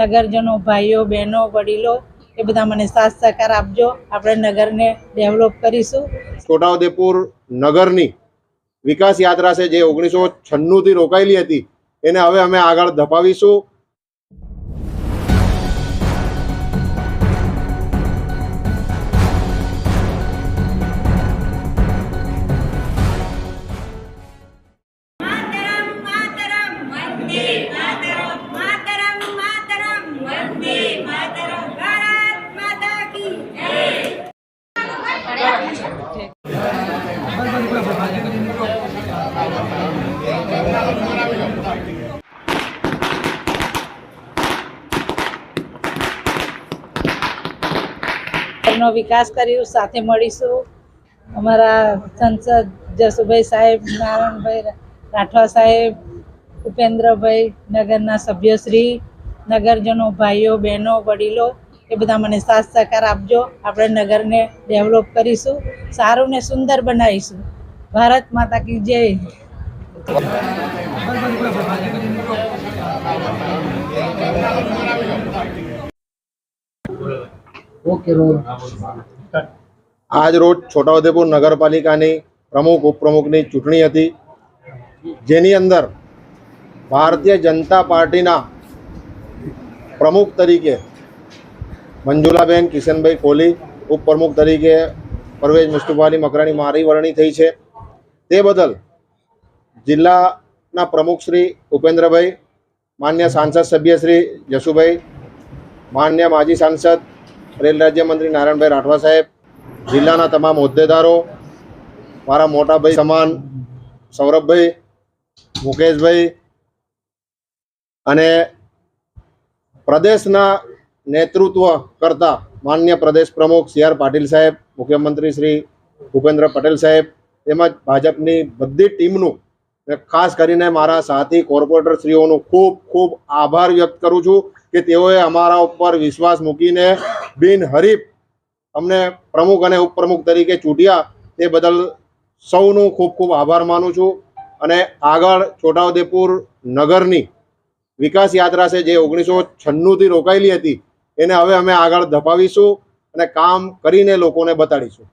નગરજનો ભાઈઓ બહેનો વડીલો એ બધા મને સાથ સહકાર આપજો. આપણે નગરને ડેવલપ કરીશું. છોટાઉદેપુર નગરની વિકાસ યાત્રા છે જે ઓગણીસો છન્નુંથી રોકાયેલી હતી એને હવે અમે આગળ ધપાવીશું. માતરમ એનો વિકાસ કર્યું, સાથે મળીશું. અમારા સંસદ જસુભાઈ સાહેબ, નારાયણભાઈ રાઠવા સાહેબ, ઉપેન્દ્રભાઈ નગરના સભ્યશ્રી, નગરજનો, ભાઈઓ, બહેનો, વડીલો, એ બધા મને સાથ સહકાર આપજો. આપણે નગરને ડેવલપ કરીશું, સારું ને સુંદર બનાવીશું. ભારત માતા કી જય. આજ રોજ છોટાઉદેપુર નગરપાલિકાની પ્રમુખ ઉપપ્રમુખની ચૂંટણી હતી જેની અંદર ભારતીય જનતા પાર્ટીના પ્રમુખ તરીકે મંજુલાબેન કિશનભાઈ કોહલી ઉપપ્રમુખ તરીકે પરવેજ મુસ્તુફાલી મકરાણી મારી વરણી થઈ છે. તે બદલ જિલ્લાના પ્રમુખ શ્રી ઉપેન્દ્રભાઈ, માન્ય સાંસદ સભ્ય શ્રી જસુભાઈ, માન્ય માજી સાંસદ, રેલ રાજ્યમંત્રી નારાયણભાઈ રાઠવા સાહેબ, જિલ્લાના તમામ હોદ્દેદારો, મારા મોટાભાઈ સમાન સૌરભભાઈ, મુકેશભાઈ અને પ્રદેશના નેતૃત્વ કરતા માન્ય પ્રદેશ પ્રમુખ સી આર પાટીલ સાહેબ, મુખ્યમંત્રી શ્રી ભૂપેન્દ્ર પટેલ સાહેબ તેમજ ભાજપની બધી ટીમનું ખાસ કરીને મારા સાથી, કોર્પોરેટરશ્રીઓનો ખૂબ ખૂબ આભાર વ્યક્ત કરું છું કે તેઓએ અમારા ઉપર વિશ્વાસ મૂકીને બિનહરીફ અમને પ્રમુખ અને ઉપપ્રમુખ તરીકે ચૂંટ્યા તે બદલ સૌનું ખૂબ ખૂબ આભાર માનું છું. અને આગળ છોટાઉદેપુર નગરની વિકાસ યાત્રા છે જે ઓગણીસો છન્નુંથી રોકાયેલી હતી, એને હવે અમે આગળ ધપાવીશું અને કામ કરીને લોકોને બતાડીશું.